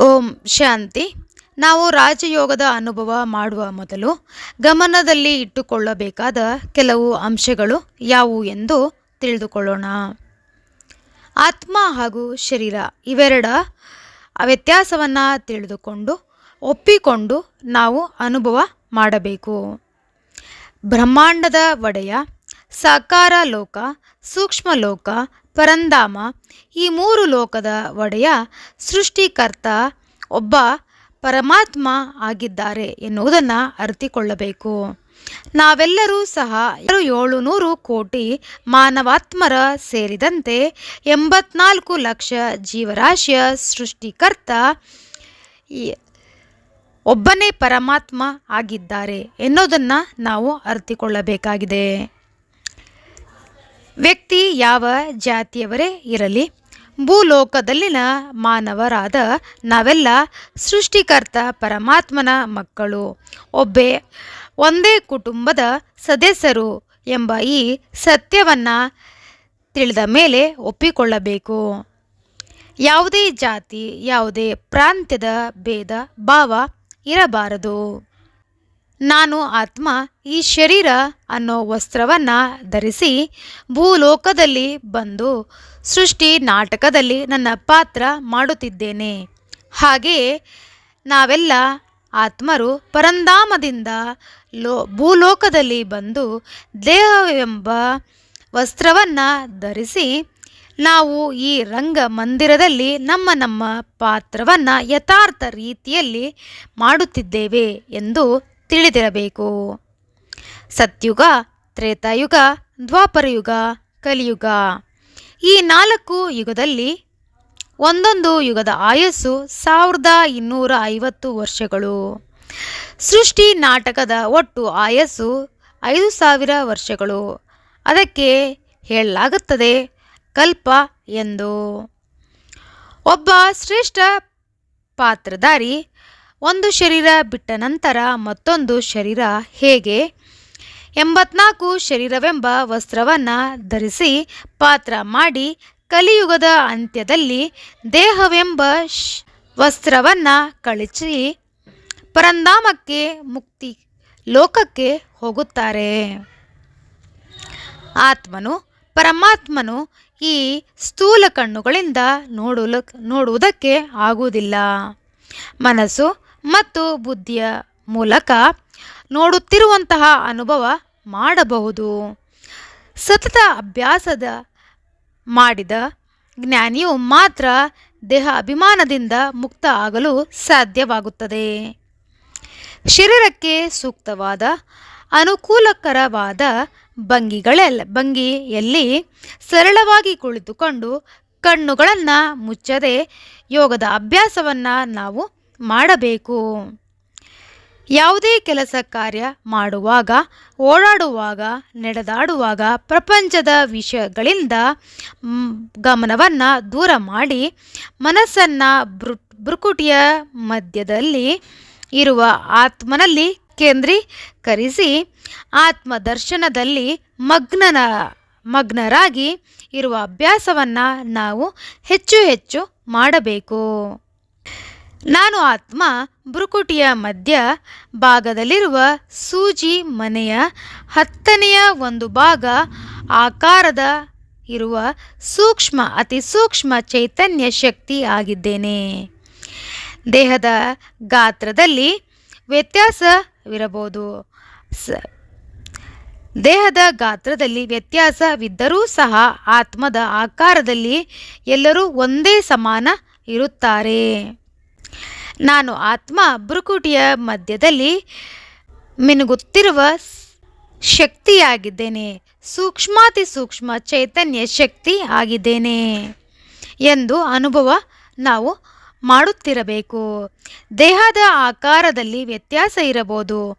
ಓಂ ಶಾಂತಿ. ನಾವು ರಾಜಯೋಗದ ಅನುಭವ ಮಾಡುವ ಮೊದಲು ಗಮನದಲ್ಲಿ ಇಟ್ಟುಕೊಳ್ಳಬೇಕಾದ ಕೆಲವು ಅಂಶಗಳು ಯಾವುವು ಎಂದು ತಿಳಿದುಕೊಳ್ಳೋಣ. ಆತ್ಮ ಹಾಗೂ ಶರೀರ ಇವೆರಡ ವ್ಯತ್ಯಾಸವನ್ನು ತಿಳಿದುಕೊಂಡು ಒಪ್ಪಿಕೊಂಡು ನಾವು ಅನುಭವ ಮಾಡಬೇಕು. ಬ್ರಹ್ಮಾಂಡದ ಒಡೆಯ ಸಾಕಾರ ಲೋಕ, ಸೂಕ್ಷ್ಮ ಲೋಕ ಪರಂಧಾಮ ಈ ಮೂರು ಲೋಕದ ಒಡೆಯ ಸೃಷ್ಟಿಕರ್ತ ಒಬ್ಬ ಪರಮಾತ್ಮ ಆಗಿದ್ದಾರೆ ಎನ್ನುವುದನ್ನು ಅರಿತಿಕೊಳ್ಳಬೇಕು. ನಾವೆಲ್ಲರೂ ಸಹ ಏಳು ನೂರು ಕೋಟಿ ಮಾನವಾತ್ಮರ ಸೇರಿದಂತೆ ಎಂಬತ್ನಾಲ್ಕು ಲಕ್ಷ ಜೀವರಾಶಿಯ ಸೃಷ್ಟಿಕರ್ತ ಒಬ್ಬನೇ ಪರಮಾತ್ಮ ಆಗಿದ್ದಾರೆ ಎನ್ನುವುದನ್ನು ನಾವು ಅರಿತುಕೊಳ್ಳಬೇಕಾಗಿದೆ. ವ್ಯಕ್ತಿ ಯಾವ ಜಾತಿಯವರೇ ಇರಲಿ, ಭೂಲೋಕದಲ್ಲಿನ ಮಾನವರಾದ ನಾವೆಲ್ಲ ಸೃಷ್ಟಿಕರ್ತ ಪರಮಾತ್ಮನ ಮಕ್ಕಳು. ಒಬ್ಬೇ, ಒಂದೇ ಕುಟುಂಬದ ಸದಸ್ಯರು ಎಂಬ ಈ ಸತ್ಯವನ್ನು ತಿಳಿದ ಮೇಲೆ ಒಪ್ಪಿಕೊಳ್ಳಬೇಕು. ಯಾವುದೇ ಜಾತಿ, ಯಾವುದೇ ಪ್ರಾಂತ್ಯದ ಭೇದ ಭಾವ ಇರಬಾರದು. ನಾನು ಆತ್ಮ, ಈ ಶರೀರ ಅನ್ನೋ ವಸ್ತ್ರವನ್ನು ಧರಿಸಿ ಭೂಲೋಕದಲ್ಲಿ ಬಂದು ಸೃಷ್ಟಿ ನಾಟಕದಲ್ಲಿ ನನ್ನ ಪಾತ್ರ ಮಾಡುತ್ತಿದ್ದೇನೆ. ಹಾಗೆಯೇ ನಾವೆಲ್ಲ ಆತ್ಮರು ಪರಂಧಾಮದಿಂದ ಲೋ, ಭೂಲೋಕದಲ್ಲಿ ಬಂದು ದೇಹವೆಂಬ ವಸ್ತ್ರವನ್ನು ಧರಿಸಿ ನಾವು ಈ ರಂಗ ಮಂದಿರದಲ್ಲಿ ನಮ್ಮ ನಮ್ಮ ಪಾತ್ರವನ್ನು ಯಥಾರ್ಥ ರೀತಿಯಲ್ಲಿ ಮಾಡುತ್ತಿದ್ದೇವೆ ಎಂದು ತಿಳಿದಿರಬೇಕು. ಸತ್ಯುಗ, ತ್ರೇತಾಯುಗ, ದ್ವಾಪರಯುಗ, ಕಲಿಯುಗ. ಈ ನಾಲ್ಕು ಯುಗದಲ್ಲಿ ಒಂದೊಂದು ಯುಗದ ಆಯಸ್ಸು ಸಾವಿರದ ಇನ್ನೂರ ಐವತ್ತು ವರ್ಷಗಳು. ಸೃಷ್ಟಿ ನಾಟಕದ ಒಟ್ಟು ಆಯಸ್ಸು ಐದು ಸಾವಿರ ವರ್ಷಗಳು. ಅದಕ್ಕೆ ಹೇಳಲಾಗುತ್ತದೆ ಕಲ್ಪ ಎಂದು. ಒಬ್ಬ ಶ್ರೇಷ್ಠ ಪಾತ್ರಧಾರಿ ಒಂದು ಶರೀರ ಬಿಟ್ಟ ನಂತರ ಮತ್ತೊಂದು ಶರೀರ ಹೇಗೆ? ಎಂಬತ್ನಾಲ್ಕು ಶರೀರವೆಂಬ ವಸ್ತ್ರವನ್ನು ಧರಿಸಿ ಪಾತ್ರ ಮಾಡಿ ಕಲಿಯುಗದ ಅಂತ್ಯದಲ್ಲಿ ದೇಹವೆಂಬ ವಸ್ತ್ರವನ್ನು ಕಳಚಿ ಪರಂಧಾಮಕ್ಕೆ ಮುಕ್ತಿ ಲೋಕಕ್ಕೆ ಹೋಗುತ್ತಾರೆ. ಆತ್ಮನು ಪರಮಾತ್ಮನು ಈ ಸ್ಥೂಲ ಕಣ್ಣುಗಳಿಂದ ನೋಡಲು ನೋಡುವುದಕ್ಕೆ ಆಗುವುದಿಲ್ಲ. ಮನಸ್ಸು ಮತ್ತು ಬುದ್ಧಿಯ ಮೂಲಕ ನೋಡುತ್ತಿರುವಂತಹ ಅನುಭವ ಮಾಡಬಹುದು. ಸತತ ಅಭ್ಯಾಸದ ಮಾಡಿದ ಜ್ಞಾನಿಯು ಮಾತ್ರ ದೇಹ ಅಭಿಮಾನದಿಂದ ಮುಕ್ತ ಆಗಲು ಸಾಧ್ಯವಾಗುತ್ತದೆ. ಶರೀರಕ್ಕೆ ಸೂಕ್ತವಾದ, ಅನುಕೂಲಕರವಾದ ಭಂಗಿಗಳೆಲ್ಲ ಭಂಗಿಯಲ್ಲಿ ಸರಳವಾಗಿ ಕುಳಿತುಕೊಂಡು ಕಣ್ಣುಗಳನ್ನು ಮುಚ್ಚದೆ ಯೋಗದ ಅಭ್ಯಾಸವನ್ನು ನಾವು ಮಾಡಬೇಕು. ಯಾವುದೇ ಕೆಲಸ ಕಾರ್ಯ ಮಾಡುವಾಗ, ಓಡಾಡುವಾಗ, ನಡೆದಾಡುವಾಗ ಪ್ರಪಂಚದ ವಿಷಯಗಳಿಂದ ಗಮನವನ್ನು ದೂರ ಮಾಡಿ ಮನಸ್ಸನ್ನು ಬೃ ಬೃಕುಟಿಯ ಮಧ್ಯದಲ್ಲಿ ಇರುವ ಆತ್ಮನಲ್ಲಿ ಕೇಂದ್ರೀಕರಿಸಿ ಆತ್ಮದರ್ಶನದಲ್ಲಿ ಮಗ್ನನ, ಮಗ್ನರಾಗಿ ಇರುವ ಅಭ್ಯಾಸವನ್ನು ನಾವು ಹೆಚ್ಚು ಹೆಚ್ಚು ಮಾಡಬೇಕು. ನಾನು ಆತ್ಮ ಬ್ರುಕುಟಿಯ ಮಧ್ಯ ಭಾಗದಲ್ಲಿರುವ ಸೂಜಿ ಮನೆಯ ಹತ್ತನೆಯ ಒಂದು ಭಾಗ ಆಕಾರದ ಇರುವ ಸೂಕ್ಷ್ಮ, ಅತಿ ಸೂಕ್ಷ್ಮ ಚೈತನ್ಯ ಶಕ್ತಿ ಆಗಿದ್ದೇನೆ. ದೇಹದ ಗಾತ್ರದಲ್ಲಿ ವ್ಯತ್ಯಾಸವಿರಬಹುದು. ಸ, ದೇಹದ ಗಾತ್ರದಲ್ಲಿ ವ್ಯತ್ಯಾಸವಿದ್ದರೂ ಸಹ ಆತ್ಮದ ಆಕಾರದಲ್ಲಿ ಎಲ್ಲರೂ ಒಂದೇ ಸಮಾನ ಇರುತ್ತಾರೆ. ನಾನು ಆತ್ಮ ಬೃಕುಟಿಯ ಮಧ್ಯದಲ್ಲಿ ಮಿನುಗುತ್ತಿರುವ ಶಕ್ತಿಯಾಗಿದ್ದೇನೆ. ಸೂಕ್ಷ್ಮಾತಿ ಸೂಕ್ಷ್ಮ ಚೈತನ್ಯ ಶಕ್ತಿ ಆಗಿದ್ದೇನೆ ಎಂದು ಅನುಭವ ನಾವು ಮಾಡುತ್ತಿರಬೇಕು. ದೇಹದ ಆಕಾರದಲ್ಲಿ ವ್ಯತ್ಯಾಸ ಇರಬಹುದು.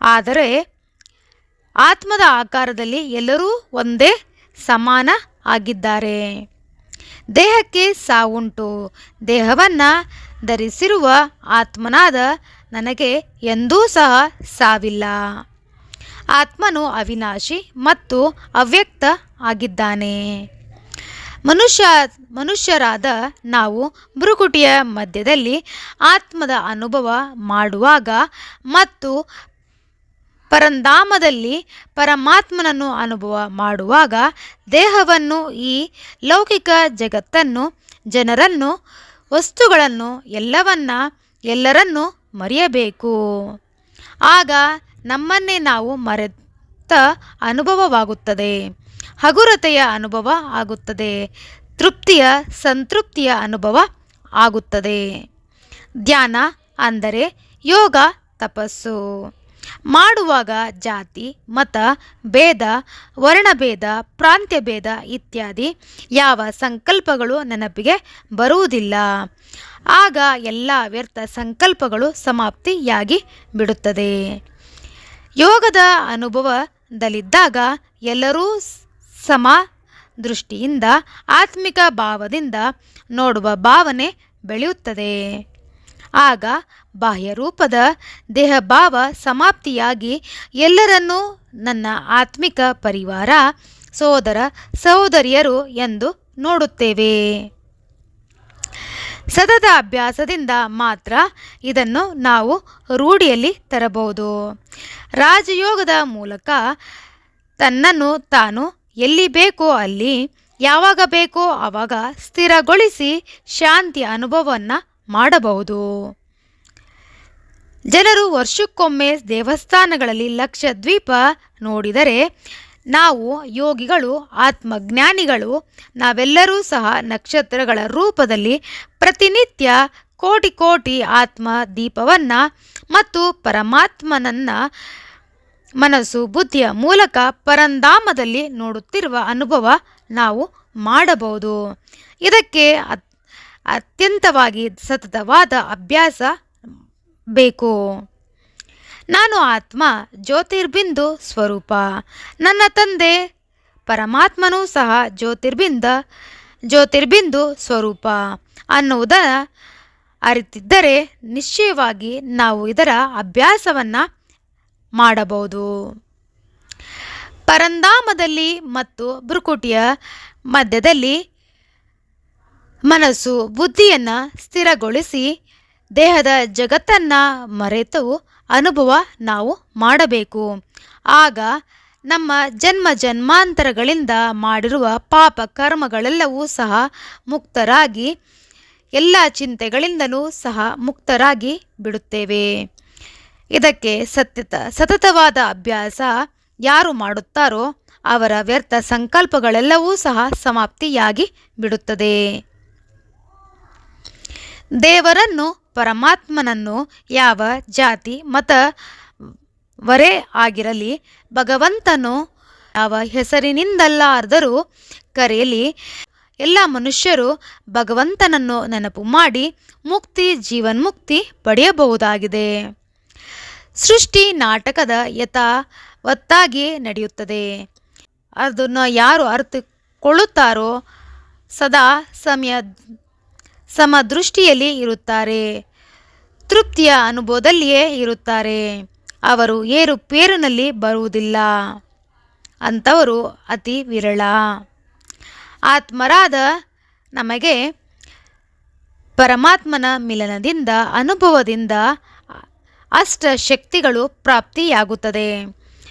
ಆದರೆ ಆತ್ಮದ ಆಕಾರದಲ್ಲಿ ಎಲ್ಲರೂ ಒಂದೇ ಸಮಾನ ಆಗಿದ್ದಾರೆ. ದೇಹಕ್ಕೆ ಸಾವುಂಟು. ದೇಹವನ್ನು ಧರಿಸಿರುವ ಆತ್ಮನಾದ ನನಗೆ ಎಂದೂ ಸಹ ಸಾವಿಲ್ಲ. ಆತ್ಮನು ಅವಿನಾಶಿ ಮತ್ತು ಅವ್ಯಕ್ತ ಆಗಿದ್ದಾನೆ. ಮನುಷ್ಯ, ಮನುಷ್ಯರಾದ ನಾವು ಬುರುಕುಟಿಯ ಮಧ್ಯದಲ್ಲಿ ಆತ್ಮದ ಅನುಭವ ಮಾಡುವಾಗ ಮತ್ತು ಪರಂಧಾಮದಲ್ಲಿ ಪರಮಾತ್ಮನನ್ನು ಅನುಭವ ಮಾಡುವಾಗ ದೇಹವನ್ನು ಈ ಲೌಕಿಕ ಜಗತ್ತನ್ನು, ಜನರನ್ನು ವಸ್ತುಗಳನ್ನು ಎಲ್ಲವನ್ನ ಎಲ್ಲರನ್ನೂ ಮರೆಯಬೇಕು. ಆಗ ನಮ್ಮನ್ನೇ ನಾವು ಮರೆತ ಅನುಭವವಾಗುತ್ತದೆ. ಹಗುರತೆಯ ಅನುಭವ ಆಗುತ್ತದೆ. ತೃಪ್ತಿಯ ಸಂತೃಪ್ತಿಯ ಅನುಭವ ಆಗುತ್ತದೆ. ಧ್ಯಾನ ಅಂದರೆ ಯೋಗ, ತಪಸ್ಸು. ಮಾಡುವಾಗ ಜಾತಿ, ಮತ, ಭೇದ, ವರ್ಣಭೇದ, ಪ್ರಾಂತ್ಯಭೇದ ಇತ್ಯಾದಿ ಯಾವ ಸಂಕಲ್ಪಗಳು ನೆನಪಿಗೆ ಬರುವುದಿಲ್ಲ. ಆಗ ಎಲ್ಲ ವ್ಯರ್ಥ ಸಂಕಲ್ಪಗಳು ಸಮಾಪ್ತಿಯಾಗಿ ಬಿಡುತ್ತದೆ. ಯೋಗದ ಅನುಭವದಲ್ಲಿದ್ದಾಗ ಎಲ್ಲರೂ ಸಮ ದೃಷ್ಟಿಯಿಂದ ಆತ್ಮಿಕ ಭಾವದಿಂದ ನೋಡುವ ಭಾವನೆ ಬೆಳೆಯುತ್ತದೆ. ಆಗ ಬಾಹ್ಯ ರೂಪದ ದೇಹಭಾವ ಸಮಾಪ್ತಿಯಾಗಿ ಎಲ್ಲರನ್ನೂ ನನ್ನ ಆತ್ಮಿಕ ಪರಿವಾರ, ಸೋದರ, ಸಹೋದರಿಯರು ಎಂದು ನೋಡುತ್ತೇವೆ. ಸತತ ಅಭ್ಯಾಸದಿಂದ ಮಾತ್ರ ಇದನ್ನು ನಾವು ರೂಢಿಯಲ್ಲಿ ತರಬಹುದು. ರಾಜಯೋಗದ ಮೂಲಕ ತನ್ನನ್ನು ತಾನು ಎಲ್ಲಿ ಬೇಕೋ ಅಲ್ಲಿ, ಯಾವಾಗ ಬೇಕೋ ಆವಾಗ ಸ್ಥಿರಗೊಳಿಸಿ ಶಾಂತಿ ಅನುಭವವನ್ನು ಮಾಡಬಹುದು. ಜನರು ವರ್ಷಕ್ಕೊಮ್ಮೆ ದೇವಸ್ಥಾನಗಳಲ್ಲಿ ಲಕ್ಷದ್ವೀಪ ನೋಡಿದರೆ ನಾವು ಯೋಗಿಗಳು, ಆತ್ಮಜ್ಞಾನಿಗಳು, ನಾವೆಲ್ಲರೂ ಸಹ ನಕ್ಷತ್ರಗಳ ರೂಪದಲ್ಲಿ ಪ್ರತಿನಿತ್ಯ ಕೋಟಿ ಕೋಟಿ ಆತ್ಮ ದೀಪವನ್ನು ಮತ್ತು ಪರಮಾತ್ಮನನ್ನ ಮನಸ್ಸು ಬುದ್ಧಿಯ ಮೂಲಕ ಪರಂಧಾಮದಲ್ಲಿ ನೋಡುತ್ತಿರುವ ಅನುಭವ ನಾವು ಮಾಡಬಹುದು. ಇದಕ್ಕೆ ಅತ್ಯಂತವಾಗಿ ಸತತವಾದ ಅಭ್ಯಾಸ ಬೇಕು. ನಾನು ಆತ್ಮ, ಜ್ಯೋತಿರ್ಬಿಂದು ಸ್ವರೂಪ. ನನ್ನ ತಂದೆ ಪರಮಾತ್ಮನೂ ಸಹ ಜ್ಯೋತಿರ್ಬಿಂದ, ಜ್ಯೋತಿರ್ಬಿಂದು ಸ್ವರೂಪ ಅನ್ನುವುದ ಅರಿತಿದ್ದರೆ ನಿಶ್ಚಯವಾಗಿ ನಾವು ಇದರ ಅಭ್ಯಾಸವನ್ನು ಮಾಡಬಹುದು. ಪರಂಧಾಮದಲ್ಲಿ ಮತ್ತು ಭ್ರುಕುಟಿಯ ಮಧ್ಯದಲ್ಲಿ ಮನಸ್ಸು ಬುದ್ಧಿಯನ್ನು ಸ್ಥಿರಗೊಳಿಸಿ ದೇಹದ ಜಗತ್ತನ್ನು ಮರೆತು ಅನುಭವ ನಾವು ಮಾಡಬೇಕು. ಆಗ ನಮ್ಮ ಜನ್ಮ ಜನ್ಮಾಂತರಗಳಿಂದ ಮಾಡಿರುವ ಪಾಪ ಕರ್ಮಗಳೆಲ್ಲವೂ ಸಹ ಮುಕ್ತರಾಗಿ, ಎಲ್ಲ ಚಿಂತೆಗಳಿಂದಲೂ ಸಹ ಮುಕ್ತರಾಗಿ ಬಿಡುತ್ತೇವೆ. ಇದಕ್ಕೆ ಸತ್ಯತ, ಸತತವಾದ ಅಭ್ಯಾಸ ಯಾರು ಮಾಡುತ್ತಾರೋ ಅವರ ವ್ಯರ್ಥ ಸಂಕಲ್ಪಗಳೆಲ್ಲವೂ ಸಹ ಸಮಾಪ್ತಿಯಾಗಿ ಬಿಡುತ್ತದೆ. ದೇವರನ್ನು, ಪರಮಾತ್ಮನನ್ನು ಯಾವ ಜಾತಿ, ಮತ, ವರೇ ಆಗಿರಲಿ, ಭಗವಂತನು ಯಾವ ಹೆಸರಿನಿಂದಲ್ಲಾರ್ದರೂ ಕರೆಯಲಿ. ಎಲ್ಲ ಮನುಷ್ಯರು ಭಗವಂತನನ್ನು ನೆನಪು ಮಾಡಿ ಮುಕ್ತಿ, ಜೀವನ್ಮುಕ್ತಿ ಪಡೆಯಬಹುದಾಗಿದೆ. ಸೃಷ್ಟಿ ನಾಟಕದ ಯಥಾವತ್ತಾಗಿ ನಡೆಯುತ್ತದೆ. ಅದನ್ನು ಯಾರು ಅರ್ಥಕೊಳ್ಳುತ್ತಾರೋ ಸದಾ ಸಮಯ ಸಮದೃಷ್ಟಿಯಲ್ಲಿ ಇರುತ್ತಾರೆ. ತೃಪ್ತಿಯ ಅನುಭವದಲ್ಲಿಯೇ ಇರುತ್ತಾರೆ. ಅವರು ಏರುಪೇರಿನಲ್ಲಿ ಬರುವುದಿಲ್ಲ. ಅಂಥವರು ಅತಿ ವಿರಳ. ಆತ್ಮರಾದ ನಮಗೆ ಪರಮಾತ್ಮನ ಮಿಲನದಿಂದ, ಅನುಭವದಿಂದ ಅಷ್ಟ ಶಕ್ತಿಗಳು ಪ್ರಾಪ್ತಿಯಾಗುತ್ತದೆ.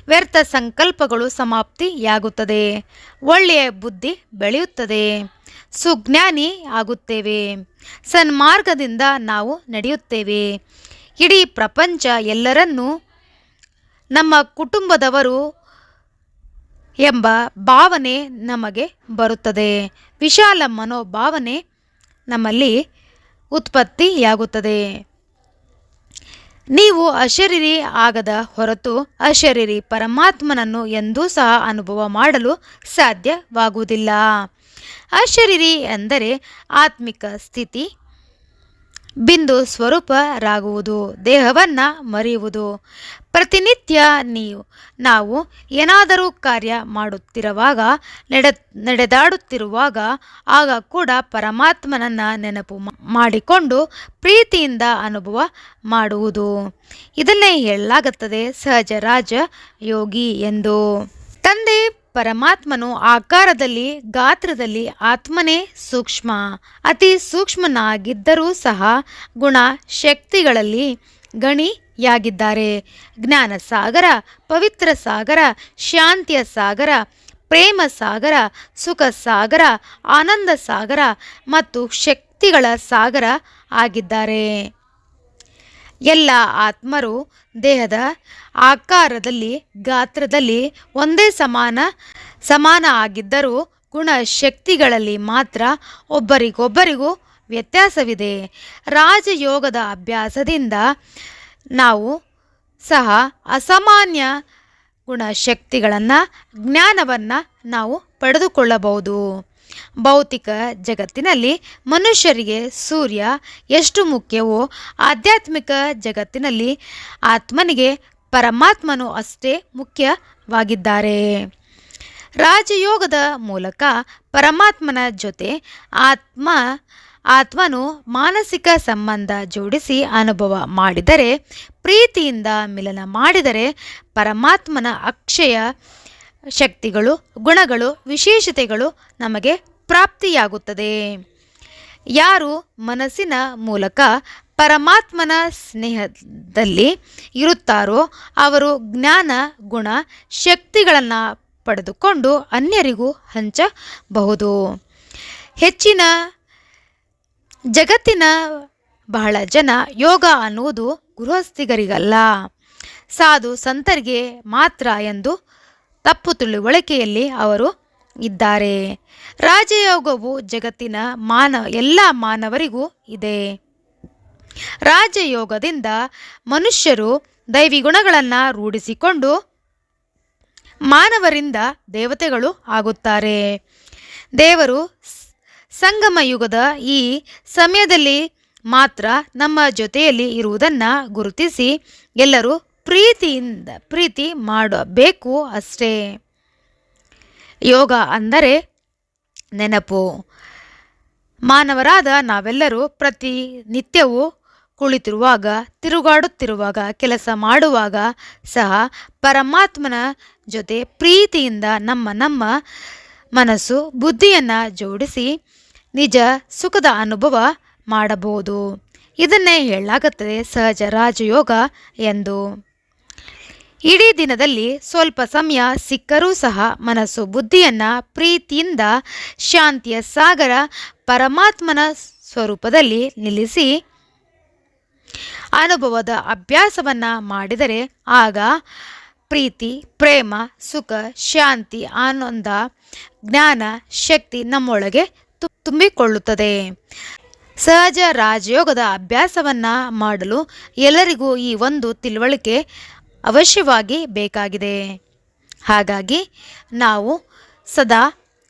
ವ್ಯರ್ಥ ಸಂಕಲ್ಪಗಳು ಸಮಾಪ್ತಿಯಾಗುತ್ತದೆ. ಒಳ್ಳೆಯ ಬುದ್ಧಿ ಬೆಳೆಯುತ್ತದೆ. ಸುಜ್ಞಾನಿ ಆಗುತ್ತೇವೆ. ಸನ್ಮಾರ್ಗದಿಂದ ನಾವು ನಡೆಯುತ್ತೇವೆ. ಇಡೀ ಪ್ರಪಂಚ ಎಲ್ಲರನ್ನೂ ನಮ್ಮ ಕುಟುಂಬದವರು ಎಂಬ ಭಾವನೆ ನಮಗೆ ಬರುತ್ತದೆ. ವಿಶಾಲ ಮನೋಭಾವನೆ ನಮ್ಮಲ್ಲಿ ಉತ್ಪತ್ತಿಯಾಗುತ್ತದೆ. ನೀವು ಅಶರೀರಿ ಆಗದ ಹೊರತು ಅಶರೀರಿ ಪರಮಾತ್ಮನನ್ನು ಎಂದೂ ಸಹ ಅನುಭವ ಮಾಡಲು ಸಾಧ್ಯವಾಗುವುದಿಲ್ಲ. ಅಶರೀರಿ ಎಂದರೆ ಆತ್ಮಿಕ ಸ್ಥಿತಿ. ಬಿಂದು ಸ್ವರೂಪರಾಗುವುದು, ದೇಹವನ್ನು ಮರೆಯುವುದು. ಪ್ರತಿನಿತ್ಯ ನೀವು, ನಾವು ಏನಾದರೂ ಕಾರ್ಯ ಮಾಡುತ್ತಿರುವಾಗ, ನಡೆ, ನಡೆದಾಡುತ್ತಿರುವಾಗ, ಆಗ ಕೂಡ ಪರಮಾತ್ಮನನ್ನು ನೆನಪು ಮಾಡಿಕೊಂಡು ಪ್ರೀತಿಯಿಂದ ಅನುಭವ ಮಾಡುವುದು. ಇದನ್ನೇ ಹೇಳಲಾಗುತ್ತದೆ ಸಹಜ ರಾಜ ಯೋಗಿ ಎಂದು. ತಂದೆ ಪರಮಾತ್ಮನು ಆಕಾರದಲ್ಲಿ, ಗಾತ್ರದಲ್ಲಿ ಆತ್ಮನೇ ಸೂಕ್ಷ್ಮ. ಅತಿ ಸೂಕ್ಷ್ಮನಾಗಿದ್ದರೂ ಸಹ ಗುಣ ಶಕ್ತಿಗಳಲ್ಲಿ ಗಣಿಯಾಗಿದ್ದಾರೆ. ಜ್ಞಾನ ಸಾಗರ ಪವಿತ್ರ ಸಾಗರ ಶಾಂತಿಯ ಸಾಗರ ಪ್ರೇಮ ಸಾಗರ ಸುಖ ಸಾಗರ ಆನಂದ ಸಾಗರ ಮತ್ತು ಶಕ್ತಿಗಳ ಸಾಗರ ಆಗಿದ್ದಾರೆ. ಎಲ್ಲ ಆತ್ಮರು ದೇಹದ ಆಕಾರದಲ್ಲಿ, ಗಾತ್ರದಲ್ಲಿ ಒಂದೇ ಸಮಾನ ಸಮಾನ ಆಗಿದ್ದರೂ ಗುಣ ಶಕ್ತಿಗಳಲ್ಲಿ ಮಾತ್ರ ಒಬ್ಬರಿಗೊಬ್ಬರಿಗೂ ವ್ಯತ್ಯಾಸವಿದೆ. ರಾಜಯೋಗದ ಅಭ್ಯಾಸದಿಂದ ನಾವು ಸಹ ಅಸಾಮಾನ್ಯ ಗುಣಶಕ್ತಿಗಳನ್ನು, ಜ್ಞಾನವನ್ನು ನಾವು ಪಡೆದುಕೊಳ್ಳಬಹುದು. ಭೌತಿಕ ಜಗತ್ತಿನಲ್ಲಿ ಮನುಷ್ಯರಿಗೆ ಸೂರ್ಯ ಎಷ್ಟು ಮುಖ್ಯವೋ ಆಧ್ಯಾತ್ಮಿಕ ಜಗತ್ತಿನಲ್ಲಿ ಆತ್ಮನಿಗೆ ಪರಮಾತ್ಮನು ಅಷ್ಟೇ ಮುಖ್ಯವಾಗಿದ್ದಾರೆ. ರಾಜಯೋಗದ ಮೂಲಕ ಪರಮಾತ್ಮನ ಜೊತೆ ಆತ್ಮ, ಆತ್ಮನು ಮಾನಸಿಕ ಸಂಬಂಧ ಜೋಡಿಸಿ ಅನುಭವ ಮಾಡಿದರೆ, ಪ್ರೀತಿಯಿಂದ ಮಿಲನ ಮಾಡಿದರೆ ಪರಮಾತ್ಮನ ಅಕ್ಷಯ ಶಕ್ತಿಗಳು, ಗುಣಗಳು, ವಿಶೇಷತೆಗಳು ನಮಗೆ ಪ್ರಾಪ್ತಿಯಾಗುತ್ತದೆ. ಯಾರು ಮನಸ್ಸಿನ ಮೂಲಕ ಪರಮಾತ್ಮನ ಸ್ನೇಹದಲ್ಲಿ ಇರುತ್ತಾರೋ ಅವರು ಜ್ಞಾನ, ಗುಣ, ಶಕ್ತಿಗಳನ್ನು ಪಡೆದುಕೊಂಡು ಅನ್ಯರಿಗೂ ಹಂಚಬಹುದು. ಹೆಚ್ಚಿನ ಜಗತ್ತಿನ ಬಹಳ ಜನ ಯೋಗ ಅನ್ನುವುದು ಗೃಹಸ್ಥಿಗರಿಗಲ್ಲ. ಸಾಧು ಸಂತರಿಗೆ ಮಾತ್ರ ಎಂದು ತಪ್ಪು ತಿಳುವಳಿಕೆಯಲ್ಲಿ ಅವರು ಇದ್ದಾರೆ. ರಾಜಯೋಗವು ಜಗತ್ತಿನ ಮಾನ, ಎಲ್ಲ ಮಾನವರಿಗೂ ಇದೆ. ರಾಜಯೋಗದಿಂದ ಮನುಷ್ಯರು ದೈವಿ ಗುಣಗಳನ್ನು ರೂಢಿಸಿಕೊಂಡು ಮಾನವರಿಂದ ದೇವತೆಗಳು ಆಗುತ್ತಾರೆ. ದೇವರು ಸಂಗಮ ಯುಗದ ಈ ಸಮಯದಲ್ಲಿ ಮಾತ್ರ ನಮ್ಮ ಜೊತೆಯಲ್ಲಿ ಇರುವುದನ್ನು ಗುರುತಿಸಿ ಎಲ್ಲರೂ ಪ್ರೀತಿಯಿಂದ ಪ್ರೀತಿ ಮಾಡಬೇಕು ಅಷ್ಟೇ. ಯೋಗ ಅಂದರೆ ನೆನಪು. ಮಾನವರಾದ ನಾವೆಲ್ಲರೂ ಪ್ರತಿ ನಿತ್ಯವೂ ಕುಳಿತಿರುವಾಗ, ತಿರುಗಾಡುತ್ತಿರುವಾಗ, ಕೆಲಸ ಮಾಡುವಾಗ ಸಹ ಪರಮಾತ್ಮನ ಜೊತೆ ಪ್ರೀತಿಯಿಂದ ನಮ್ಮ ನಮ್ಮ ಮನಸ್ಸು ಬುದ್ಧಿಯನ್ನು ಜೋಡಿಸಿ ನಿಜ ಸುಖದ ಅನುಭವ ಮಾಡಬಹುದು. ಇದನ್ನೇ ಹೇಳಲಾಗುತ್ತದೆ ಸಹಜ ರಾಜಯೋಗ ಎಂದು. ಇಡೀ ದಿನದಲ್ಲಿ ಸ್ವಲ್ಪ ಸಮಯ ಸಿಕ್ಕರೂ ಸಹ ಮನಸ್ಸು ಬುದ್ಧಿಯನ್ನು ಪ್ರೀತಿಯಿಂದ ಶಾಂತಿಯ ಸಾಗರ ಪರಮಾತ್ಮನ ಸ್ವರೂಪದಲ್ಲಿ ನಿಲ್ಲಿಸಿ ಅನುಭವದ ಅಭ್ಯಾಸವನ್ನು ಮಾಡಿದರೆ ಆಗ ಪ್ರೀತಿ, ಪ್ರೇಮ, ಸುಖ, ಶಾಂತಿ, ಆನಂದ, ಜ್ಞಾನ, ಶಕ್ತಿ ನಮ್ಮೊಳಗೆ ತುಂಬಿಕೊಳ್ಳುತ್ತದೆ. ಸಹಜ ರಾಜಯೋಗದ ಅಭ್ಯಾಸವನ್ನು ಮಾಡಲು ಎಲ್ಲರಿಗೂ ಈ ಒಂದು ತಿಳುವಳಿಕೆ ಅವಶ್ಯವಾಗಿ ಬೇಕಾಗಿದೆ. ಹಾಗಾಗಿ ನಾವು ಸದಾ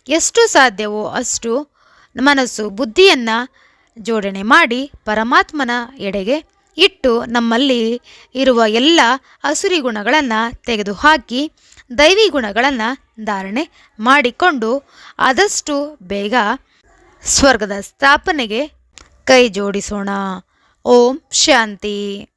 ಎಷ್ಟು ಸಾಧ್ಯವೋ ಅಷ್ಟು ಮನಸ್ಸು ಬುದ್ಧಿಯನ್ನು ಜೋಡಣೆ ಮಾಡಿ ಪರಮಾತ್ಮನ ಎಡೆಗೆ ಇಟ್ಟು ನಮ್ಮಲ್ಲಿ ಇರುವ ಎಲ್ಲ ಹಸುರಿ ಗುಣಗಳನ್ನು ತೆಗೆದುಹಾಕಿ ದೈವಿ ಗುಣಗಳನ್ನು ಧಾರಣೆ ಮಾಡಿಕೊಂಡು ಆದಷ್ಟು ಬೇಗ ಸ್ವರ್ಗದ ಸ್ಥಾಪನೆಗೆ ಕೈ ಜೋಡಿಸೋಣ ಓಂ ಶಾಂತಿ.